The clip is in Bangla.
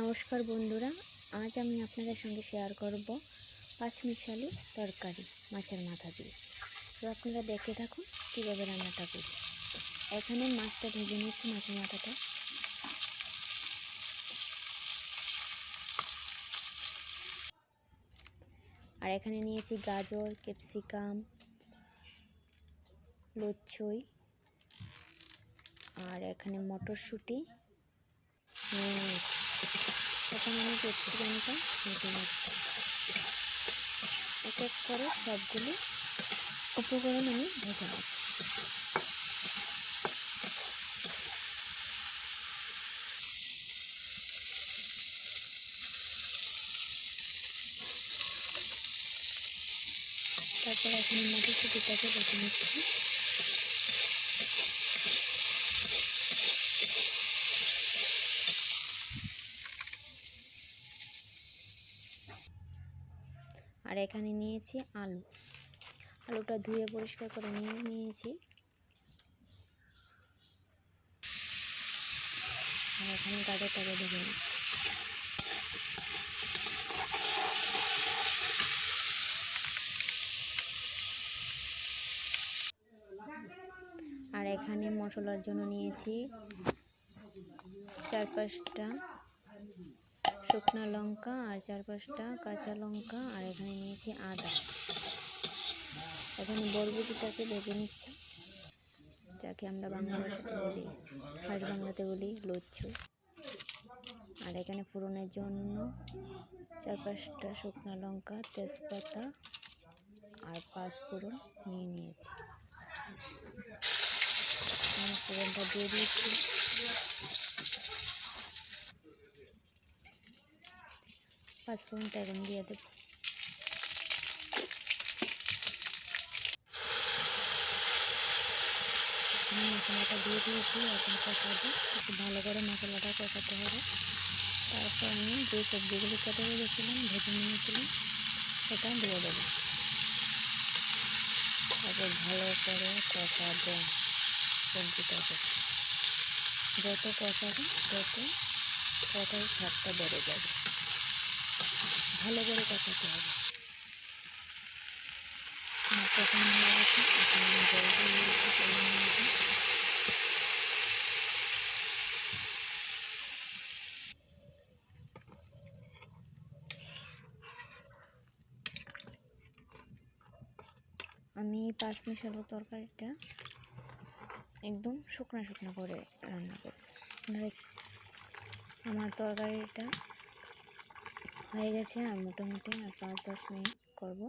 নমস্কার বন্ধুরা, আজ আমি আপনাদের সঙ্গে শেয়ার করব পাঁচমিশালি তরকারি, মাছের মাথা দিয়ে। তো আপনারা দেখে থাকুন কীভাবে রান্নাটা করি। এখানে মাছটা ভেজে নিচ্ছি, মাছের মাথাটা। আর এখানে নিয়েছি গাজর, ক্যাপসিকাম লচ্ছই আর এখানে মটরশুঁটি নিচ্ছি। এক এক করে সবগুলো উপকরণ আমি ভেজে তারপর এখানে মটরশুঁটিটাকে ভেজে নিচ্ছি। আর এখানে নিয়েছি আলু। আলুটা ধুয়ে পরিষ্কার করে নিয়ে নিয়েছি। আর এখানে গাজরটাকে ভেজে নিচ্ছি। আর এখানে মশলার জন্য নিয়েছি চার পাঁচটা শুকনো লঙ্কা আর চার পাঁচটা কাঁচা লঙ্কা আর এখানে নিয়েছি আদা। এখানে বরবটিটাকে ভেজে নিচ্ছি, যাকে আমরা বাংলা ভাষাতে বলি খাস বাংলাতে বলি লচ্ছু। আর এখানে ফোড়নের জন্য চার পাঁচটা শুকনো লঙ্কা, তেজপাতা আর পাঁচ ফোড়ন নিয়ে নিয়েছি। ফোড়নটা দিয়ে দিয়েছি পাঁচফোড়নটা এখন দিয়ে দেব। মশলাটা দিয়ে দিয়েছি, এখন কষাবো। একটু ভালো করে মশলাটা কষাতে হবে। তারপর আমি যে সবজিগুলো কেটে রেখেছিলাম, ভেজে নিয়েছিলাম, সেটা দিয়ে দেবো। তারপর ভালো করে কষাবো সবজিটাকে। যত কষাবে, তত ততই স্বাদটা বেড়ে যাবে। ভালো করে কষাতে হবে। আমি পাঁচ মিশালো তরকারিটা একদম শুকনো শুকনো করে রান্না আপনারা আমার তরকারিটা হয়ে গেছে আর মোটামুটি আর পাঁচ দশ মিনিট করব।